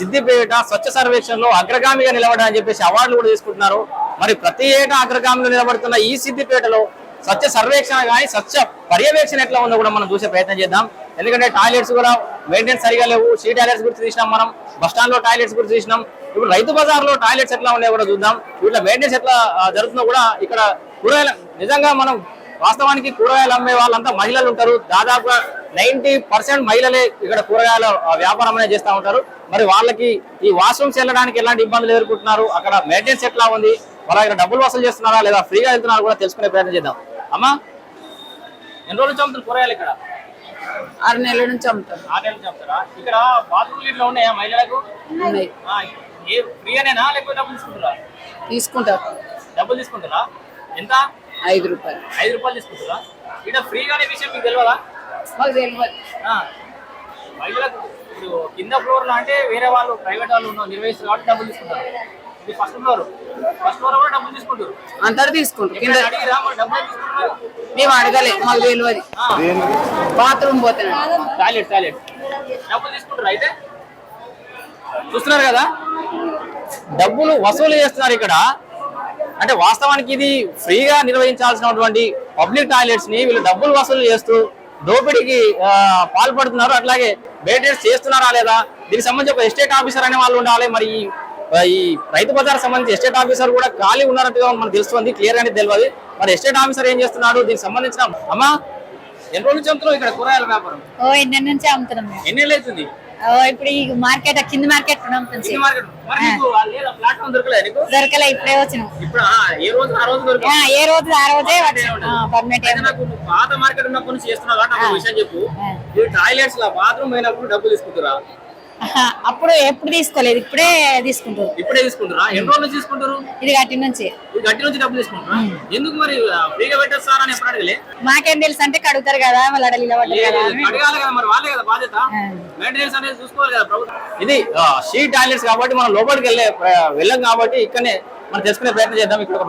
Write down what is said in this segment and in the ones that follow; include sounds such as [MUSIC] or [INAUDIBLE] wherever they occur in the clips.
సిద్దిపేట స్వచ్ఛ సర్వేక్షణలో అగ్రగామిగా నిలబడాలని చెప్పేసి అవార్డులు కూడా తీసుకుంటున్నారు. మరి ప్రతి ఏటా అగ్రగామిలో నిలబడుతున్న ఈ సిద్దిపేటలో స్వచ్ఛ సర్వేక్షణ కానీ స్వచ్ఛ పర్యవేక్షణ ఎట్లా ఉందో కూడా మనం చూసే ప్రయత్నం చేద్దాం. ఎందుకంటే టాయిలెట్స్ కూడా మెయింటెనెన్స్ సరిగా లేవు. సీ టాయిలెట్స్ గురించి చూసినాం మనం. బస్లో టాయిలెట్స్ గురించి చూసినాం ఇప్పుడు రైతు బజార్లో టాయిలెట్స్ ఎట్లా ఉన్నాయో కూడా చూద్దాం. వీటిలో మెయింటెనెన్స్ ఎట్లా జరుగుతుందో కూడా ఇక్కడ కూరగాయల నిజంగా మనం వాస్తవానికి కూరగాయలు అమ్మే వాళ్ళంతా మహిళలు ఉంటారు. దాదాపుగా నైన్టీ పర్సెంట్ మహిళలే ఇక్కడ కూరగాయల వ్యాపారం అనేది చేస్తూ ఉంటారు. మరి వాళ్ళకి ఈ వాష్రూమ్స్ వెళ్ళడానికి ఎలాంటి ఇబ్బందులు ఎదుర్కొంటున్నారు? అక్కడ మెయింటెనెన్స్ ఎట్లా ఉంది? వాళ్ళ దగ్గర డబ్బులు వసూలు చేస్తున్నారా? లేదా ఫ్రీగా వెళ్తున్నారా కూడా తెలుసుకునే ప్రయత్నం చేద్దాం. అమ్మా ఎన్ని రోజులు చంపుతారు కూరగాయలు ఇక్కడ? ఆరు నెలల నుంచి అమ్ముతాం ఆరు నెలలు చంపుతారా ఇక్కడ బాత్రూమ్ ఇట్లా ఉన్నాయా మహిళలకు? ఉన్నాయి. ఆ, ఏ ఫ్రీగానేనా లేకపోతే డబ్బులు తీసుకుంటారా? తీసుకుంటాం డబ్బులు తీసుకుంటారా? ఎంత? ఐదు రూపాయలు. ఐదు రూపాయలు తీసుకుంటారా? ఇక్కడ ఫ్రీగానే విషయం మీకు తెలియదా మాకు తెలియదు ఆ, మహిళలకు ఇప్పుడు కింద ఫ్లోర్లో అంటే వేరే వాళ్ళు ప్రైవేట్ వాళ్ళు నిర్వహిస్తారు కాబట్టి డబ్బులు తీసుకుంటారు. ఇది ఫస్ట్ ఫ్లోర్ ఫస్ట్ ఫ్లోర్ కూడా డబ్బులు తీసుకుంటారు. అందరు తీసుకుంటారు. కింద అడిగిరా? మరి డబ్బులు ఎందుకు తీసుకుంటున్నారు? మేము అడగలే. మాకు తెలియదు. బాత్రూమ్ పోతున్నాడు టాయిలెట్ టాయిలెట్. డబ్బులు తీసుకుంటారు అయితే. చూస్తున్నారు కదా? డబ్బులు వసూలు చేస్తున్నారు ఇక్కడ. అంటే వాస్తవానికి ఇది ఫ్రీగా నిర్వహించాల్సినటువంటి పబ్లిక్ టాయిలెట్స్ని వీళ్ళు డబ్బులు వసూలు చేస్తూ దోపిడీకి పాల్పడుతున్నారు. అట్లాగే మెయింటెనెన్స్ చేస్తున్నారా లేదా? దీనికి సంబంధించి ఒక ఎస్టేట్ ఆఫీసర్ అనే వాళ్ళు ఉండాలి. మరి ఈ రైతు బజార్ సంబంధించి ఎస్టేట్ ఆఫీసర్ కూడా ఖాళీ ఉన్నట్టుగా మనకు తెలుస్తుంది క్లియర్ గానే తెలియదు. మరి ఎస్టేట్ ఆఫీసర్ ఏం చేస్తున్నాడు? దీనికి సంబంధించిన అమ్మా ఎన్ని రోజులు చెప్తున్నావు ఇక్కడ కూరగాయల వ్యాపారం? ఓ ఎన్ని నుంచి అమ్ముతున్నాం మేము. ఎన్ని అవుతుంది? ఇప్పుడు ఈ మార్కెట్ కింద మార్కెట్ దొరకలే ఇప్పుడే వచ్చినాం. ఏ రోజు ఆ రోజు ఆ, దొరికింది ఏ రోజు ఆ రోజే వచ్చినాం. పర్మనెంట్ పాత మార్కెట్ చేస్తున్నావు? విషయం చెప్పు. టాయిలెట్స్లో బాత్రూమ్ అయినప్పుడు డబ్బులు తీసుకుంటారా? [LAUGHS] అప్పుడు ఎప్పుడు తీసుకోలేదు ఇప్పుడే తీసుకుంటారు ఇప్పుడే తీసుకుంటారా ఎన్ని రోజులు తీసుకుంటారు ఇది గట్టి నుంచి. ఈ గట్టి నుంచి డబ్బులు తీసుకుంటారా ఎందుకు మరి ఫ్రీగా పెట్టేస్తారా అని ఎప్పుడు అడగలే? మాకేం తెలుసు అంటే కడుగుతారు కదా కదా. అని. అడగాలి కదా మరి వాళ్ళే కదా బాధ్యత. మెయింటెనెన్స్ అనేది చూసుకోవాలి కదా ప్రభుత్వం. ఇది షీ టాయిలెట్స్ కాబట్టి మనం లోపలికి వెళ్ళే వెళ్ళం కాబట్టి ఇక్కడనే మనం తెలుసుకునే ప్రయత్నం చేద్దాం ఇక్కడ ఒక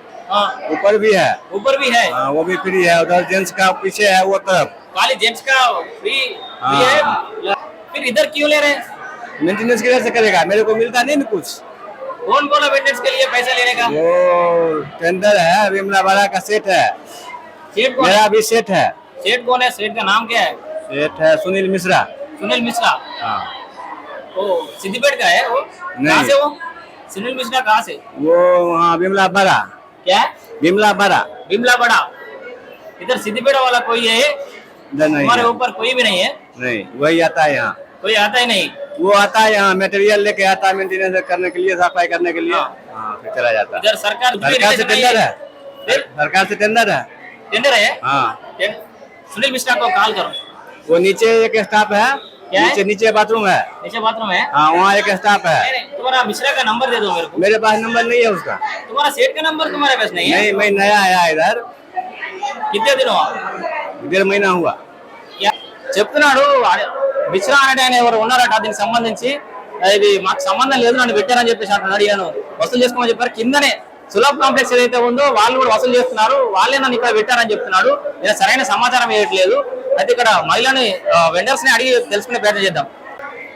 ऊपर भी है। ऊपर भी है। हाँ वो भी फ्री है। उधर जेंट्स का पीछे है वो तरफ़। खाली जेंट्स का फ्री फ्री हाँ। है। फिर इधर क्यों ले रहे हैं? मेंटेनेंस किधर से करेगा। मेरे को मिलता नहीं ना कुछ। कौन बोला मेंटेनेंस के लिए पैसा लेने का? वो टेंडर है विमला वाला का सेट है। सेठ कौन है? मेरा भी सेट है। सेठ कौन है? सेठ का नाम क्या है? सेट है सुनील मिश्रा। सुनील मिश्रा। हाँ। वो सिद्धिपेट का है वो। कहाँ से वो? सुनील मिश्रा कहाँ से? वो वहाँ विमला बड़ा क्या? विमला बड़ा। बिमला बड़ा। इधर सिद्धिपेट वाला कोई है? हमारे ऊपर कोई भी नहीं है। नहीं वही आता है यहाँ। कोई आता ही नहीं। वो आता है यहाँ मटेरियल लेके आता है मेंटेनेंस करने के लिए सफ़ाई करने के लिए। हाँ। हाँ फिर चला जाता। है इधर सरकार सरकार से टेंडर है? सरकार से टेंडर है? टेंडर है? हाँ। सुनील मिश्रा को कॉल करो। वो नीचे एक स्टाफ है? नीचे नीचे बाथरूम है नीचे बाथरूम है हाँ वहाँ एक स्टाफ है नहीं, नहीं, तुम्हारा मिश्रा का नंबर दे दो मेरे को मेरे पास नंबर नहीं है उसका तुम्हारा सेठ का नंबर तुम्हारे पास नहीं है नहीं मैं नया आया इधर कितने दिन हुआ डेढ़ महीना हुआ क्या- చెప్తున్నాడు అదే మిశ్రా అనే ఆయన ఎవరు ఉన్నారట దీనికి సంబంధించి ఇది మాకు సంబంధం లేదు నన్ను పెట్టారని చెప్పేసి అంటున్నాడు అడిగాను వసూలు చేసుకోమని చెప్పారు కిందనే సులభ్ కాంప్లెక్స్ ఏదైతే ఉందో వాళ్ళు కూడా వసూలు చేస్తున్నారు వాళ్ళే నన్ను ఇక్కడ పెట్టారని చెప్తున్నాడు నేను సరైన సమాచారం ఇవ్వట్లేదు అయితే ఇక్కడ మహిళని వెండర్స్ని అడిగి తెలుసుకునే ప్రయత్నం చేద్దాం.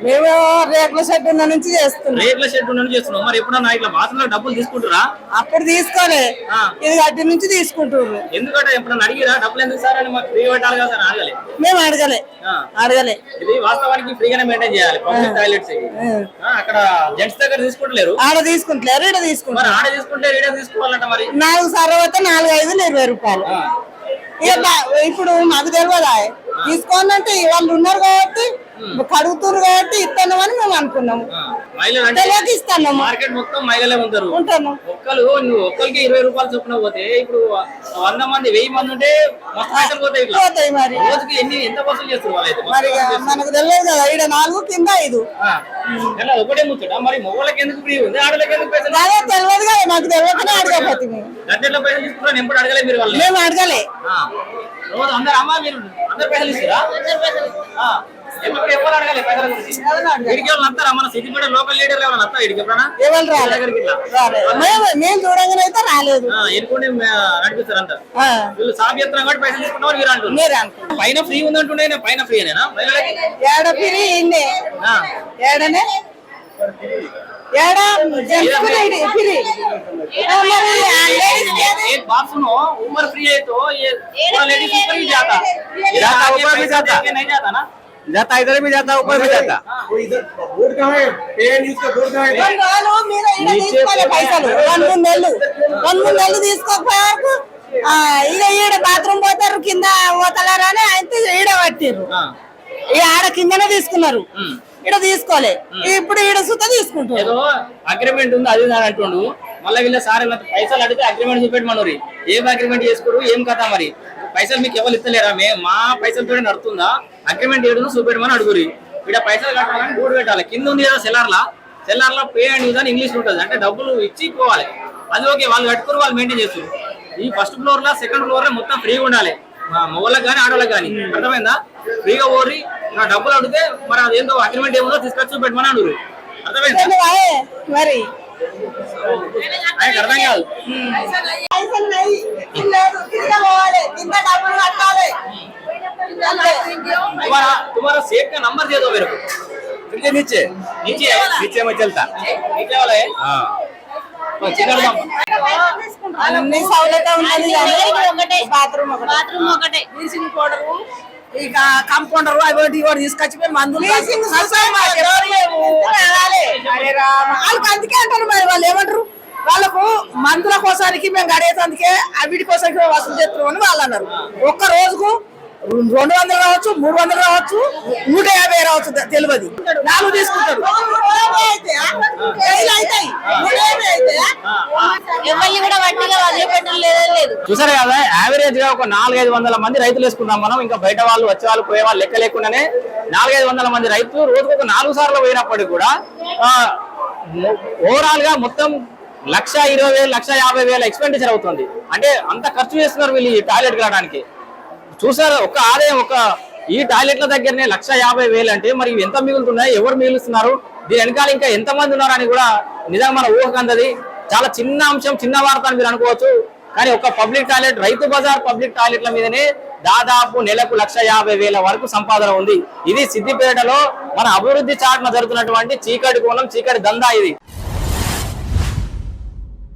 మేము రేకుల షెడ్ ఉన్న నుంచి చేస్తున్నాం. రేట్ల షెడ్ నుండి చేస్తున్నాం. మరి ఎప్పుడన్నా ఇట్లా బాత్రూంలో డబ్బులు తీసుకుంటారా? అప్పుడు తీసుకోలే. ఇది గట్టి నుంచి తీసుకుంటుర్రు. ఎందుకంటే ఎప్పుడన్నా అడిగిరా? డబ్బులు ఎందుకు సార్ అని మాకు ఫ్రీ పెట్టాలి కదా సార్? అడగలే. మేము అడగలే. అడగలే. ఇది వాస్తవానికి ఫ్రీగానే మెయింటైన్ చేయాలి. పబ్లిక్ టాయిలెట్స్ అక్కడ జెంట్స్ దగ్గర తీసుకుంటలేరు. ఆడ తీసుకుంటలేరు ఈడ మరి తీసుకుంటారు ఆడ తీసుకుంటే ఈడ తీసుకోవాలంట మరి. నాలుగు సర్వత నాలుగు ఐదులు ఇరవై రూపాయలు. ఇక ఇప్పుడు మాకు తెలియదా తీసుకోనంటే వాళ్ళు ఉన్నారు కాబట్టి కడుగుతున్నారు కాబట్టి ఇస్తున్నాం అని మేము అనుకున్నాము. తెలియక ఇస్తున్నాము మార్కెట్ మొత్తం మహిళలే ఉంటారు. ఉంటాను. ఒక్కరు నువ్వు ఒక్కరికి ఇరవై రూపాయలు చొప్పున పోతే ఇప్పుడు వంద మంది వెయ్యి మంది ఉంటే మస్తు పోతాయి పోతాయి మరి. రోజుకి ఎన్ని ఎంత వసూలు చేస్తారు వాళ్ళైతే మరి మనకు తెలియదు కదా ఈడ నాలుగు కింద ఐదు. ఒకటే ముచ్చట. మరి మొగోళ్ళకి ఎందుకు ఫ్రీ? ఉంది ఆడలకి ఎందుకు పైసలు? అదే తెలియదు కదా మాకు తెలియకనే అడగపోతే మేము గంటల్లో పైసలు తీసుకున్నా ఎప్పుడు అడగలే మీరు వాళ్ళు మేము అడగలే. రోజు అందరు అమ్మా మీరు అందరు పైసలు ఇస్తారా? ఆ, ఎప్పుడు ఎవరు అడగలే పైసల గురించి వీడికి ఎవరు వస్తారా మన సిద్దిపేట లోకల్ లీడర్ ఎవరైనా వస్తారా వీడికి ఎప్పుడన్నా ఎవరు రాలేదు దగ్గరికి ఇట్లా రాలేదు. మేము మేము చూడంగానే అయితే రాలేదు ఆ, ఎన్నుకుంటే నడిపిస్తారు అంటారు ఆ, వీళ్ళు సాబ్ చేస్తున్నారు కాబట్టి పైసలు తీసుకుంటామని మీరు అంటారు మీరు అనుకో పైన ఫ్రీ ఉందంటుండే నేను పైన ఫ్రీ అనేనా మహిళలకి ఏడ పిరి ఇన్నే ఆ, ఏడనే ఏడ జెంట్స్ పిరి పిరి ఆ, మరి ఆ ladies కి ఏది? एक बात सुनो उम्र फ्री है तो ये पूरा लेडीज ऊपर ही जाता जाता, आगे ऊपर भी पैसा जाता। देके नहीं जाता ना जाता इधर भी जाता ऊपर भी जाता రెండు రోజులు మీరు ఈడ తీసుకోలే పైసలు రెండు మూడు నెలలు రెండు మూడు నెలలు తీసుకోకపోయే వరకు ఆ, ఇక ఈడ బాత్రూమ్ పోతారు కింద పోతలేరు అని అయితే ఈడ పట్టిర్రు ఆ, ఈ ఆడ కిందనే తీసుకున్నారు ఉమ్. ఈడ తీసుకోలే ఇప్పుడు ఈడ సుత తీసుకుంటారు ఏదో అగ్రిమెంట్ ఉంది అది ఇది అని అంటుండు మళ్ళీ వీళ్ళ సార్ ఇలా పైసలు అడిగితే అగ్రిమెంట్ చూపెట్టమన్నారు ఏం అగ్రిమెంట్ చేసుకోరు ఏం కథ మరి పైసలు మీకు ఎవరు ఇస్తలేరా? మే మా పైసలతో నడుతుందా అగ్రిమెంట్ ఏడు చూపెట్టమని అడుగురి. ఇక్కడ పైసలు కట్టాలని గూడు పెట్టాలి. కింద ఉంది కదా సెల్లార్లా? సెల్లార్లో పే అండ్ యూజ్ అని ఇంగ్లీష్ ఉంటుంది. అంటే డబ్బులు ఇచ్చి పోవాలి. అది ఓకే వాళ్ళు కట్టుకుని వాళ్ళు మెయింటైన్ చేస్తారు. ఈ ఫస్ట్ ఫ్లోర్ లా సెకండ్ ఫ్లోర్లో మొత్తం ఫ్రీగా ఉండాలి. మా మగవాళ్ళకి కానీ ఆడవాళ్ళకి కానీ అర్థమైందా? ఫ్రీగా ఓరి నా డబ్బులు అడిగితే మరి అదేందో అగ్రిమెంట్ ఏముందో తీసుకొచ్చి చూపెట్టమని అడుగురు. అర్థమైందా? మరి. అర్థం కాదు పైసలు నయ్యి. లేదు, కింద పోవాలి కింద డబ్బులు కట్టాలి అంతే. तुम्हारा तुम्हारा सेब का नंबर दे दो मेरे को नीचे नीचे नीचे है नीचे में चलता नीचे वाला है हाँ हाँ, चिकन दम అన్ని సౌలత ఉన్నది కానీ ఒకటే బాత్రూమ్ ఒకటి బాత్రూమ్ ఒకటే బ్లీచింగ్ పౌడర్ ఇక కంపౌండర్ అవి ఒకటి ఇవి ఒకటి తీసుకొచ్చి మేము మందులు వాళ్ళకి అందుకే అంటారు మరి వాళ్ళు ఏమంటారు? వాళ్ళకు మందుల కోసానికి మేము గడేసందుకే అవిటి కోసానికి మేము వసూలు చేస్తున్నాం అని వాళ్ళు అన్నారు. ఒక్క రోజుకు రెండు వందలు రావచ్చు మూడు వందలు రావచ్చు నూట యాభై రావచ్చు తెలియదు. నాలుగు తీసుకుంటారు వేలు అవుతాయి. నూట యాభై అవుతాయా? ఎవరిని కూడా వట్టిగా వదిలిపెట్టడం లేదే లేదు చూసారు కదా? యావరేజ్గా ఒక నాలుగైదు వందల మంది రైతులు వేసుకున్నాం మనం. ఇంకా బయట వాళ్ళు వచ్చే వాళ్ళు పోయే వాళ్ళు లెక్క లేకుండానే నాలుగైదు వందల మంది రైతులు రోజుకు ఒక నాలుగు సార్లు పోయినప్పటికీ కూడా ఓవరాల్గా మొత్తం లక్ష ఇరవై వేలు లక్ష యాభై వేల ఎక్స్పెండిచర్ అవుతుంది. అంటే అంత ఖర్చు చేస్తున్నారు వీళ్ళు ఈ టాయిలెట్ రావడానికి చూసారు? ఒక ఆదాయం ఒక ఈ టాయిలెట్ల దగ్గరనే లక్ష యాభై వేలు అంటే మరి ఎంత మిగులుతున్నాయి? ఎవరు మిగులుస్తున్నారు? దీని వెనకాల ఇంకా ఎంతమంది ఉన్నారని కూడా నిజంగా మన ఊహకు అందది. చాలా చిన్న అంశం చిన్న వార్త అని మీరు అనుకోవచ్చు. కానీ ఒక public toilet Rythu Bazar public టాయిలెట్ల మీదనే దాదాపు నెలకు లక్ష యాభై వేల వరకు సంపాదన ఉంది. ఇది సిద్దిపేటలో మన అభివృద్ధి చాటున జరుగుతున్నటువంటి చీకటి కోణం చీకటి దందా ఇది.